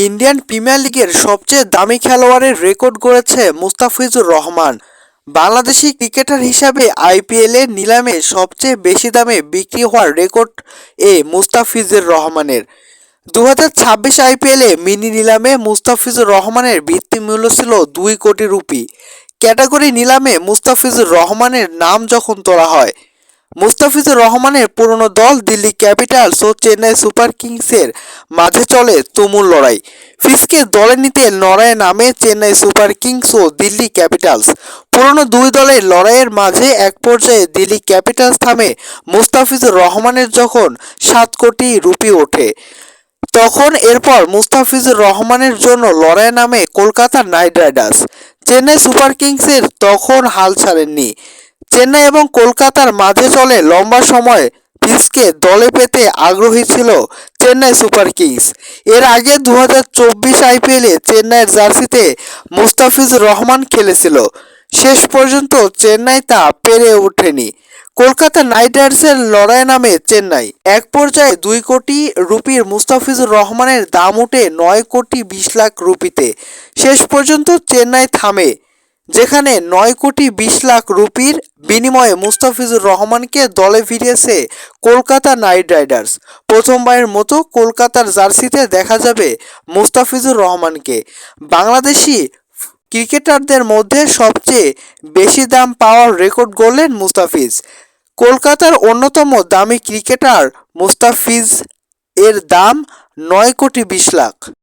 Indian premier লিগের সবচেয়ে দামি খেলোয়াড়ের রেকর্ড গড়েছে মুস্তাফিজুর রহমান। বাংলাদেশি ক্রিকেটার হিসাবে আইপিএলের নিলামে সবচেয়ে বেশি দামে বিক্রি হওয়ার রেকর্ড এ মুস্তাফিজুর রহমানের। দু হাজার ছাব্বিশ আইপিএলে মিনি নিলামে মুস্তাফিজুর রহমানের ভিত্তিমূল্য ছিল দুই কোটি রুপি। ক্যাটাগরি নিলামে মুস্তাফিজুর রহমানের নাম যখন তোলা হয় মুস্তাফিজুর রহমানের পুরনো দল দিল্লি ক্যাপিটালস ও চেন্নাই সুপার কিংসের মাঝে চলে তুমুল লড়াই। ফিসকে দলে নিতে লড়াইয়ে নামে চেন্নাই সুপার কিংস ও দিল্লি ক্যাপিটালস। পুরনো দুই দলের লড়াইয়ের মাঝে এক পর্যায়ে দিল্লি ক্যাপিটালস থামে মুস্তাফিজুর রহমানের যখন সাত কোটি রুপি ওঠে। তখন এরপর মুস্তাফিজুর রহমানের জন্য লড়াই নামে Kolkata Knight Riders. Chennai Super কিংসের তখন হাল ছাড়েননি। চেন্নাই এবং কলকাতার মাঝে চলে লম্বা সময় পিসকে দলে পেতে আগ্রহী ছিল চেন্নাই সুপার কিংস। এর আগে দু হাজার চব্বিশ আইপিএলে চেন্নাইয়ের জার্সিতে মুস্তাফিজুর রহমান খেলেছিল। শেষ পর্যন্ত চেন্নাই তা পেরে ওঠেনি। কলকাতা নাইট রাইডার্সের লড়াই নামে চেন্নাই। এক পর্যায়ে দুই কোটি রুপির মুস্তাফিজুর রহমানের দাম উঠে নয় কোটি বিশ লাখ রুপিতে। শেষ পর্যন্ত চেন্নাই থামে যেখানে নয় কোটি বিশ লাখ রুপির বিনিময়ে মুস্তাফিজুর রহমানকে দলে ফিরিয়েছে কলকাতা নাইট রাইডার্স। প্রথমবারের মতো কলকাতার জার্সিতে দেখা যাবে মুস্তাফিজুর রহমানকে। বাংলাদেশি ক্রিকেটারদের মধ্যে সবচেয়ে বেশি দাম পাওয়ার রেকর্ড গড়লেন মুস্তাফিজ। কলকাতার অন্যতম দামি ক্রিকেটার মুস্তাফিজ এর দাম নয় কোটি বিশ লাখ।